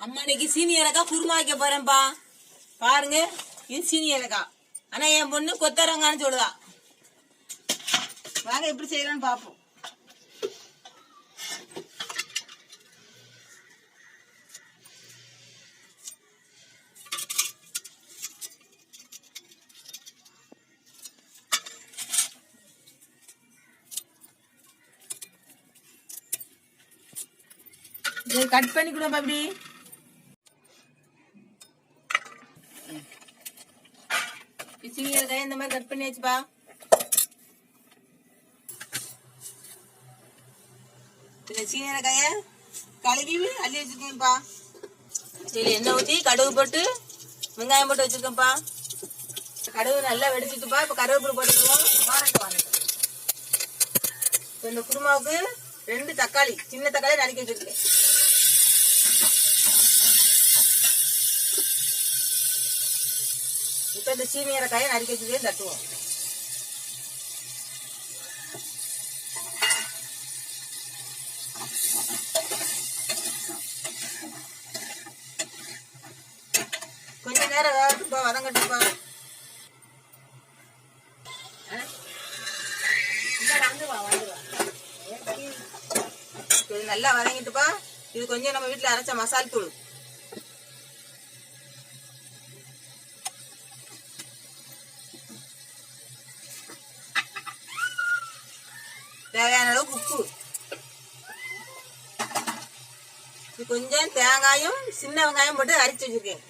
அம்மா இன்னைக்கு சீனி ஏலக்காய் குருமா வைக்க போறேன்ப்பா பாருங்க இது சீனி இலக்கா ஆனா என் பொண்ணு கொத்தரங்கான்னு சொல்லுதா. வாங்க எப்படி செய்யலாம்னு பாப்போம். கட் பண்ணி கொடுப்பா அப்படி ஏலக்காய் இந்த மாதிரி கட் பண்ணி வச்சுப்பா. இந்த சீனி ஏலக்காய கழுவி அள்ளி வச்சிருக்கேன்ப்பா. சரி எண்ணெய் ஊற்றி கடுகு போட்டு வெங்காயம் போட்டு வச்சிருக்கேன்ப்பா. கடுகு நல்லா வெடிச்சிட்டுப்பா. இப்போ கருவேப்பிலை போட்டுக்குவோம் வாரட்டு வாரட்டு இப்போ இந்த குருமாவுக்கு ரெண்டு தக்காளி சின்ன தக்காளி நறுக்கி வச்சிருக்கேன். இப்போ இந்த சீனி ஏலக்காயை நறுக்கி வச்சிருக்கேன் தட்டுவோம். கொஞ்ச நேரம் வேகட்டுப்பா வதங்கட்டுப்பா நல்லா வதங்கிட்டுப்பா. இது கொஞ்சம் நம்ம வீட்டுல அரைச்ச மசால் தூள். தேவையான அளவுக்கு உப்பு. இது கொஞ்சம் தேங்காயும் சின்ன வெங்காயம் போட்டு அரைச்சு வச்சிருக்கேன்.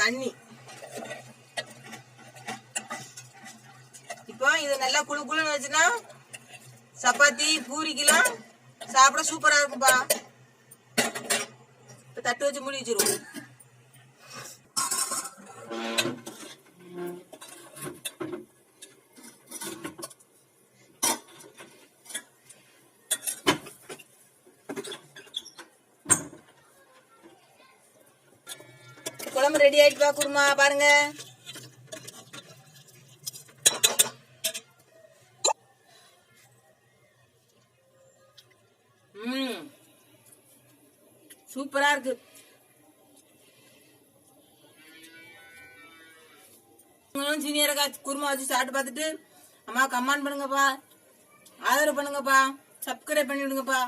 தண்ணி. இப்போ இது நல்லா குழு குழுன்னு வச்சுன்னா சப்பாத்தி பூரிக்கெல்லாம் சாப்பிட சூப்பரா இருக்கும்பா. இப்போ தட்டு வச்சு மூடி வச்சிருவோம். குழம்பு ரெடி ஆயிட்டு குருமா பாருங்க. உம் சூப்பரா இருக்கு. நீங்களும் சீனியரக்கா குருமா வச்சு சாப்பிட்டு பார்த்துட்டு அம்மா கமெண்ட் பண்ணுங்கப்பா. ஆதரவு பண்ணுங்கப்பா. சப்ஸ்கிரைப் பண்ணி விடுங்கப்பா